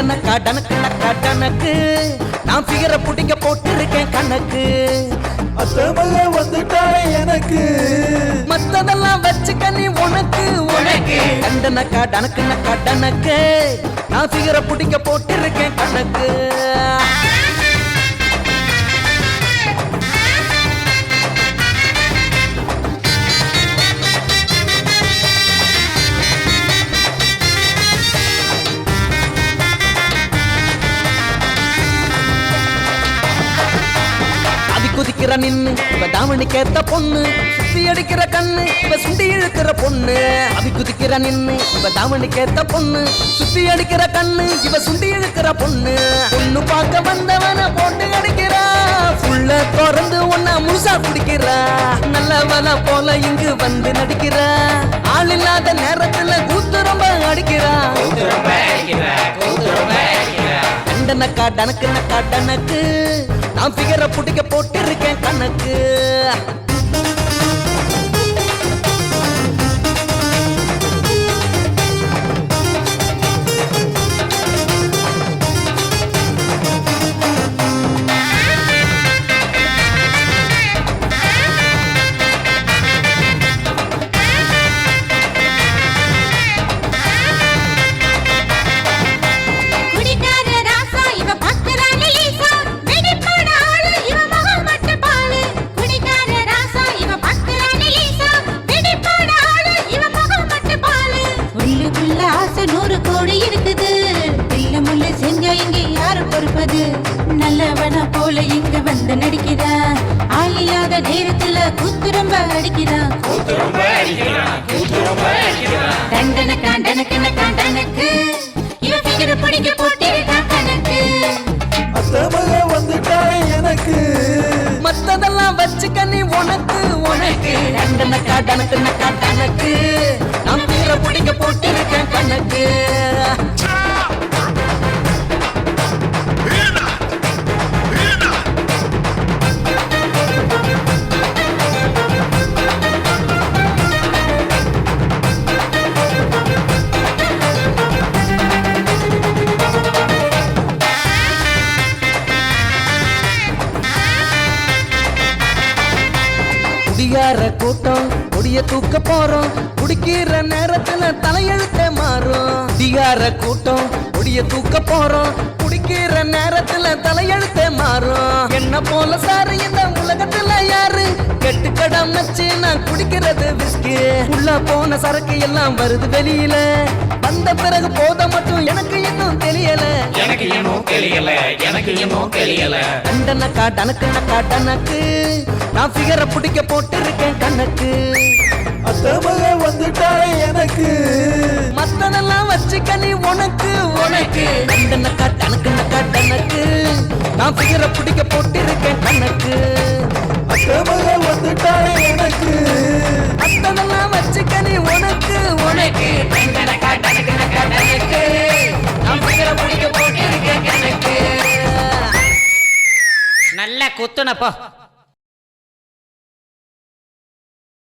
டண்டனக்கா டனக்கு நக்கா டனக்கு. நான் ஃபிகரை பிடிக்க போட்டிருக்கேன் கணக்கு அத்தமக வந்துட்டாளே எனக்கு. மத்ததெல்லாம் வச்சுக்க நீ உனக்கு உனக்கு. டண்டனக்கா டனக்கு நக்கா டனக்கு. நான் ஃபிகரை பிடிக்க போட்டிருக்கேன் கணக்கு குதிக்கிற நின்னு இவ தாவணிக்கு ஏத்த பொண்ணு. சுத்தி அடிக்கிற கண்ணு இவ சுண்டி இழுக்கிற பொண்ணு. அதி குதிக்கிற நின்னு இவ தாவணிக்கு ஏத்த பொண்ணு. சுத்தி அடிக்கிற கண்ணு இவ சுண்டி இழுக்கிற பொண்ணு. பொண்ணு பார்க்க வந்தவன போட்டு அடிக்கிறா. புள்ள திறந்து ஒன்னா முழுசா குடிக்கிறா. நல்லவன போல இங்கு வந்து நடிக்கிறா. ஆள் இல்லாத நேரத்துல கூத்து ரொம்ப அடிக்கிறா டனக்கா டனக்கு நக்கா டனக்கு நான் பிகரை பிடிக்க போட்டிருக்கேன் கணக்கு. வந்து நடிக்கிறா. ஆளில்லாத நேரத்துல குத்துரம்ப அடிக்கிறா. தண்டன காண்டன கணக்கு இவ பிகர பிடிக்க போட்டிருக்கா கணக்கு. அத்தமக வந்துட்டாளே எனக்கு. மத்ததெல்லாம் வச்சுக்க நீ உனக்கு உனக்கு. டனக்கா டனக்கு நக்கா டனக்கு நான் ஃபிகரை பிடிக்க போட்டிருக்கேன் கணக்கு. குடியார கூட்டம் கொடிய தூக்க போறோம். குடிக்கிற நேரத்துல தலையெழுத்தே மாறும். குடியார கூட்டம் கொடிய தூக்க போறோம். குடிக்கிற நேரத்துல தலையெழுத்தே மாறும். என்ன போல சாரு இந்த உலகத்துல யாரு? கெட்டு கடம் வச்சு நான் குடிக்கிறது உள்ள போன சரக்கு எல்லாம் வருது வெளியில. வந்த பிறகு போத மட்டும் எனக்கு இன்னும் தெரியல. எனக்கு இன்னும் தெரியல எனக்கு இன்னும் தெரியல. கண்டனக்கா டனக்கு நக்கா டனக்கு நான் ஃபிகரை பிடிக்க போட்டிருக்கேன் கணக்கு அத்தமக வந்துட்டாளே எனக்கு. மத்ததெல்லாம் வச்சுக்க நீ உனக்கு உனக்கு. கண்டனக்கா டனக்கு நக்கா டனக்கு நான் ஃபிகரை பிடிக்க போட்டிருக்கேன் நல்லா குத்துனப்போ